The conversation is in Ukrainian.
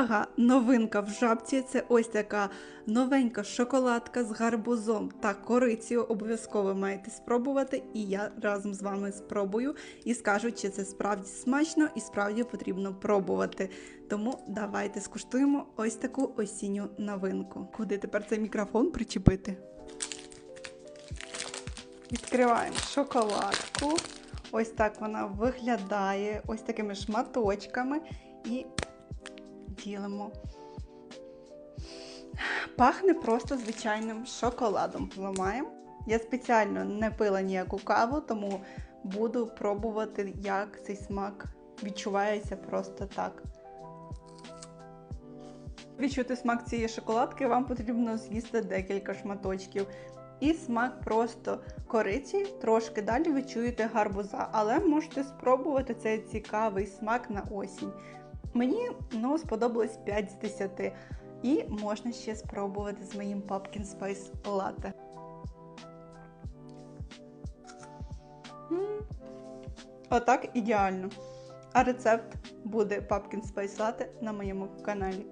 Увага! Новинка в жабці це ось така новенька шоколадка з гарбузом та корицею. Обов'язково маєте спробувати, і я разом з вами спробую і скажу, чи це справді смачно і справді потрібно пробувати. Тому давайте скуштуємо ось таку осінню новинку. Куди тепер цей мікрофон причепити? Відкриваємо шоколадку. Ось так вона виглядає, ось такими шматочками. І ділимо. Пахне просто звичайним шоколадом. Ламаємо. Я спеціально не пила ніяку каву, тому буду пробувати, як цей смак відчувається просто так. Відчути смак цієї шоколадки, вам потрібно з'їсти декілька шматочків. І смак просто кориці, трошки далі ви чуєте гарбуза, але можете спробувати цей цікавий смак на осінь. Мені ну, сподобалось 5 з 10. І можна ще спробувати з моїм Pumpkin Spice Latte. Отак ідеально. А рецепт буде Pumpkin Spice Latte на моєму каналі.